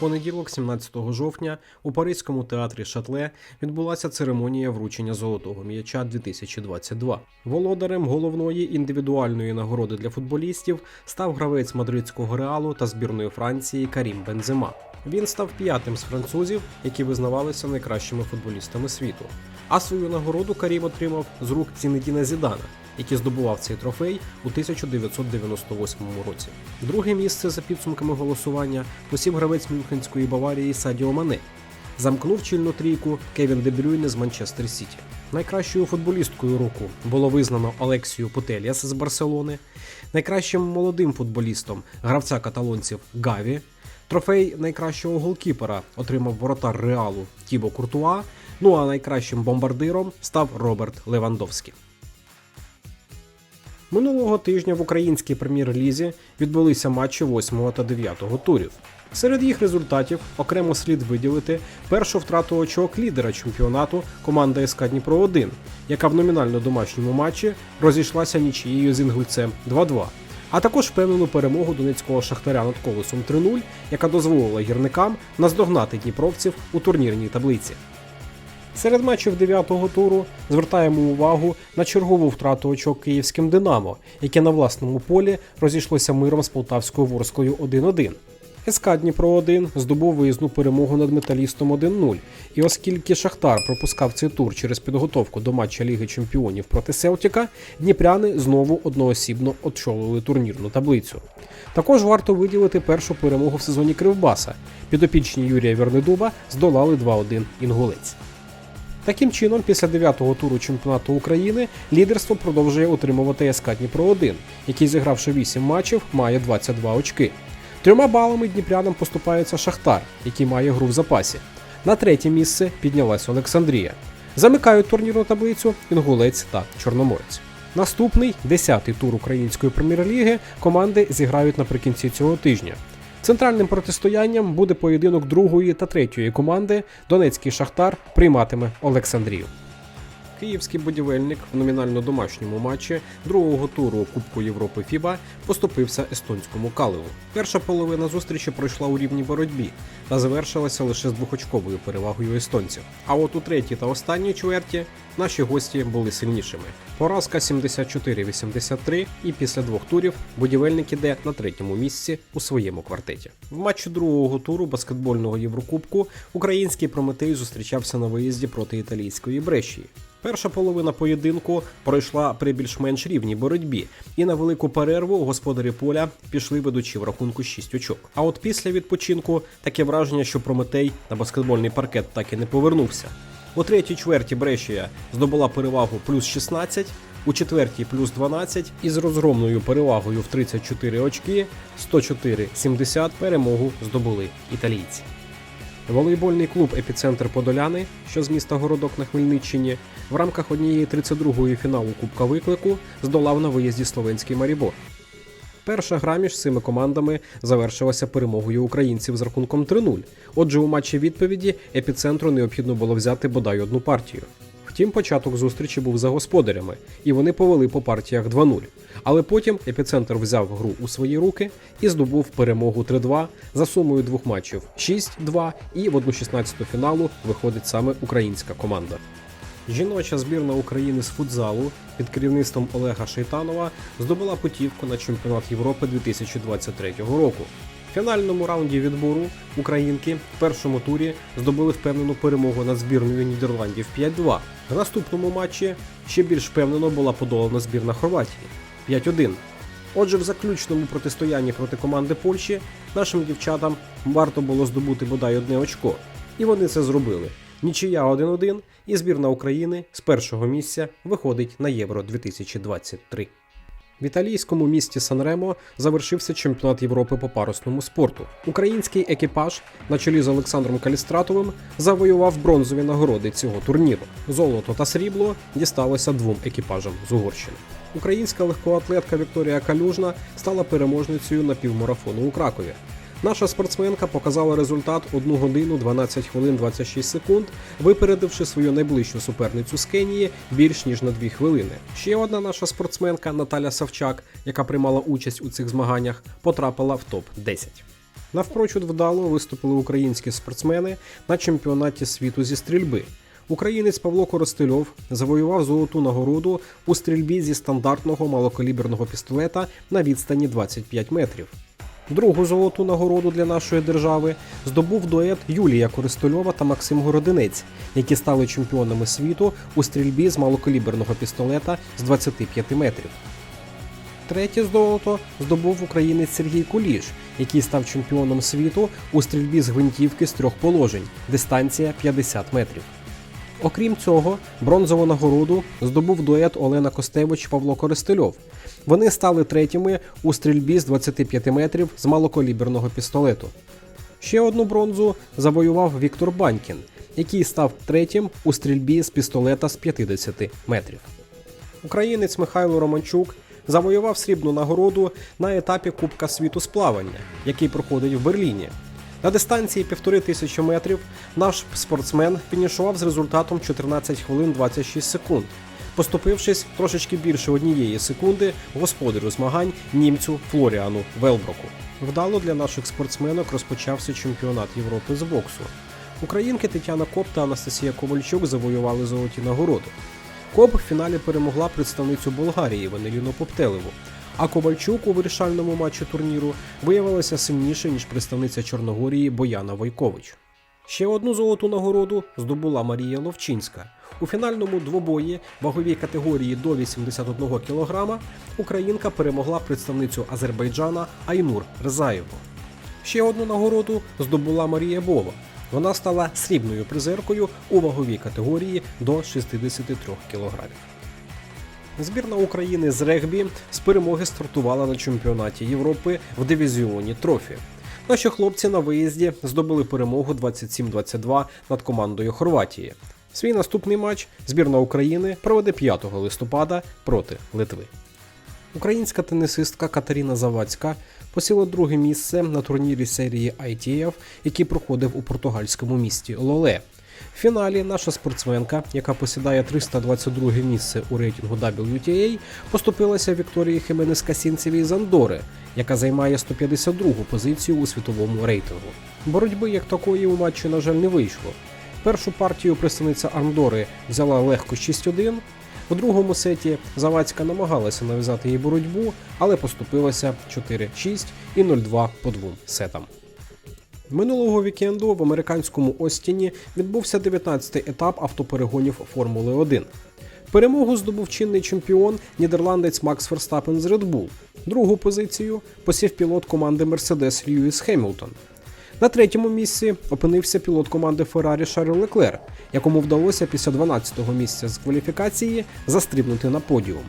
понеділок, 17 жовтня, у Паризькому театрі Шатле відбулася церемонія вручення золотого м'яча 2022. Володарем головної індивідуальної нагороди для футболістів став гравець мадридського реалу та збірної Франції Карім Бензема. Він став п'ятим з французів, які визнавалися найкращими футболістами світу. А свою нагороду Карім отримав з рук Зінедіна Зідана, який здобував цей трофей у 1998 році. Друге місце за підсумками голосування посів гравець Мюнхенської Баварії Садіо Мане. Замкнув чільну трійку Кевін Де Брюйне з Манчестер Сіті. Найкращою футболісткою року було визнано Алексію Путельяс з Барселони, найкращим молодим футболістом гравця каталонців Гаві. Трофей найкращого голкіпера отримав воротар Реалу Тібо Куртуа. Ну а найкращим бомбардиром став Роберт Левандовський. Минулого тижня в українській прем'єр-лізі відбулися матчі 8 та 9 турів. Серед їх результатів окремо слід виділити першу втрату очок лідера чемпіонату команда СК Дніпро 1 яка в номінально домашньому матчі розійшлася нічією з інглицем 2-2. А також впевнену перемогу донецького шахтаря над колесом 3-0, яка дозволила гірникам наздогнати дніпровців у турнірній таблиці. Серед матчів 9-го туру звертаємо увагу на чергову втрату очок київським Динамо, яке на власному полі розійшлося миром з Полтавською Ворскою 1-1. СК Дніпро 1 здобув виїзну перемогу над металістом 1-0. І оскільки Шахтар пропускав цей тур через підготовку до матча Ліги Чемпіонів проти Селтіка, дніпряни знову одноосібно очолили турнірну таблицю. Також варто виділити першу перемогу в сезоні Кривбаса. Підопічні Юрія Вернедуба здолали 2-1 інгулець. Таким чином, після 9-го туру чемпіонату України лідерство продовжує отримувати СК Дніпро 1 який, зігравши 8 матчів, має 22 очки. Трьома балами дніпрянам поступається Шахтар, який має гру в запасі. На третє місце піднялась Олександрія. Замикають турнірну таблицю Інгулець та Чорноморець. Наступний 10-й тур української прем'єр-ліги команди зіграють наприкінці цього тижня. Центральним протистоянням буде поєдинок другої та третьої команди. Донецький Шахтар прийматиме Олександрію. Київський будівельник в номінально домашньому матчі другого туру Кубку Європи ФІБА поступився естонському каливу. Перша половина зустрічі пройшла у рівній боротьбі та завершилася лише з двохочковою перевагою естонців. А от у третій та останній чверті наші гості були сильнішими. Поразка 74-83, і після двох турів будівельник іде на третьому місці у своєму квартеті. В матчі другого туру баскетбольного Єврокубку український Прометей зустрічався на виїзді проти італійської Брешії. Перша половина поєдинку пройшла при більш-менш рівній боротьбі, і на велику перерву господарі поля пішли ведучи в рахунку 6 очок. А от після відпочинку таке враження, що Прометей на баскетбольний паркет так і не повернувся. У третій чверті Брешія здобула перевагу плюс 16, у четвертій плюс 12 і з розгромною перевагою в 34 очки 104-70 перемогу здобули італійці. Волейбольний клуб Епіцентр Подоляни, що з міста Городок на Хмельниччині, в рамках однієї 32-ї фіналу Кубка Виклику здолав на виїзді Словенський Марібор. Перша гра між цими командами завершилася перемогою українців з рахунком 3-0. Отже, у матчі відповіді епіцентру необхідно було взяти бодай одну партію. Втім, початок зустрічі був за господарями, і вони повели по партіях 2-0. Але потім епіцентр взяв гру у свої руки і здобув перемогу 3-2 за сумою двох матчів 6-2, і в 1-16 фіналу виходить саме українська команда. Жіноча збірна України з футзалу під керівництвом Олега Шейтанова здобула путівку на чемпіонат Європи 2023 року. Фінальному раунді відбору українки в першому турі здобули впевнену перемогу над збірною Нідерландів 5-2. В наступному матчі ще більш впевнено була подолана збірна Хорватії 5-1. Отже, в заключному протистоянні проти команди Польщі нашим дівчатам варто було здобути бодай одне очко. І вони це зробили. Нічия 1-1, і збірна України з першого місця виходить на Євро 2023. В італійському місті Санремо завершився чемпіонат Європи по парусному спорту. Український екіпаж на чолі з Олександром Калістратовим завоював бронзові нагороди цього турніру. Золото та срібло дісталося двом екіпажам з Угорщини. Українська легкоатлетка Вікторія Калюжна стала переможницею на півмарафону у Кракові. Наша спортсменка показала результат 1 годину 12 хвилин 26 секунд, випередивши свою найближчу суперницю з Кенії більш ніж на 2 хвилини. Ще одна наша спортсменка Наталя Савчак, яка приймала участь у цих змаганнях, потрапила в топ 10 Навпрочуд вдало виступили українські спортсмени на чемпіонаті світу зі стрільби. Українець Павло Коростельов завоював золоту нагороду у стрільбі зі стандартного малокаліберного пістолета на відстані 25 метрів. Другу золоту нагороду для нашої держави здобув дует Юлія Користольова та Максим Городинець, які стали чемпіонами світу у стрільбі з малокаліберного пістолета з 25 метрів. Третє золото здобув українець Сергій Куліш, який став чемпіоном світу у стрільбі з гвинтівки з трьох положень, дистанція 50 метрів. Окрім цього, бронзову нагороду здобув дует Олена Костевич Павло Користельов. Вони стали третіми у стрільбі з 25 метрів з малокаліберного пістолету. Ще одну бронзу завоював Віктор Банькін, який став третім у стрільбі з пістолета з 50 метрів. Українець Михайло Романчук завоював срібну нагороду на етапі Кубка світу з плавання, який проходить в Берліні. На дистанції півтори тисячі метрів наш спортсмен фінішував з результатом 14 хвилин 26 секунд, поступившись трошечки більше однієї секунди господарю змагань німцю Флоріану Велброку. Вдало для наших спортсменок розпочався чемпіонат Європи з боксу. Українки Тетяна Коп та Анастасія Ковальчук завоювали золоті нагороди. Коп в фіналі перемогла представницю Болгарії Ванеліну Поптелеву. А Ковальчук у вирішальному матчі турніру виявилася сильніше, ніж представниця Чорногорії Бояна Войкович. Ще одну золоту нагороду здобула Марія Ловчинська. У фінальному двобої ваговій категорії до 81 кг українка перемогла представницю Азербайджана Айнур Резаєву. Ще одну нагороду здобула Марія Бова. Вона стала срібною призеркою у ваговій категорії до 63 кг. Збірна України з регбі з перемоги стартувала на чемпіонаті Європи в дивізіоні Трофі. Наші хлопці на виїзді здобули перемогу 27-22 над командою Хорватії. Свій наступний матч збірна України проведе 5 листопада проти Литви. Українська тенісистка Катерина Завадська посіла друге місце на турнірі серії ITF, який проходив у португальському місті Лоле. В фіналі наша спортсменка, яка посідає 322 місце у рейтингу WTA, поступилася Вікторії Хименес Касінцевій з Андори, яка займає 152 позицію у світовому рейтингу. Боротьби як такої у матчі, на жаль, не вийшло. Першу партію представниця Андори взяла легко 6-1. У другому сеті Завадська намагалася нав'язати їй боротьбу, але поступилася 4-6 і 0-2 по двом сетам. Минулого вікенду в американському Остіні відбувся 19-й етап автоперегонів Формули 1. Перемогу здобув чинний чемпіон нідерландець Макс Ферстапен з Red Bull. Другу позицію посів пілот команди Mercedes Льюіс Хемілтон. На третьому місці опинився пілот команди Феррарі Шарль Леклер, якому вдалося після 12-го місця з кваліфікації застрибнути на подіум.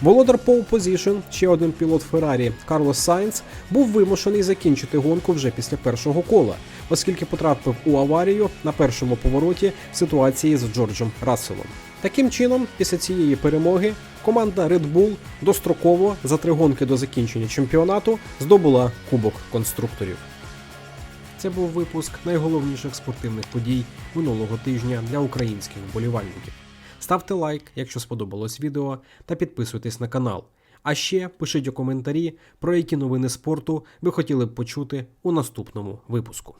Володар Пол Позішн, ще один пілот Феррарі Карлос Сайнц, був вимушений закінчити гонку вже після першого кола, оскільки потрапив у аварію на першому повороті в ситуації з Джорджем Расселом. Таким чином, після цієї перемоги команда Red Bull достроково за три гонки до закінчення чемпіонату здобула Кубок конструкторів. Це був випуск найголовніших спортивних подій минулого тижня для українських вболівальників. Ставте лайк, якщо сподобалось відео, та підписуйтесь на канал. А ще пишіть у коментарі, про які новини спорту ви хотіли б почути у наступному випуску.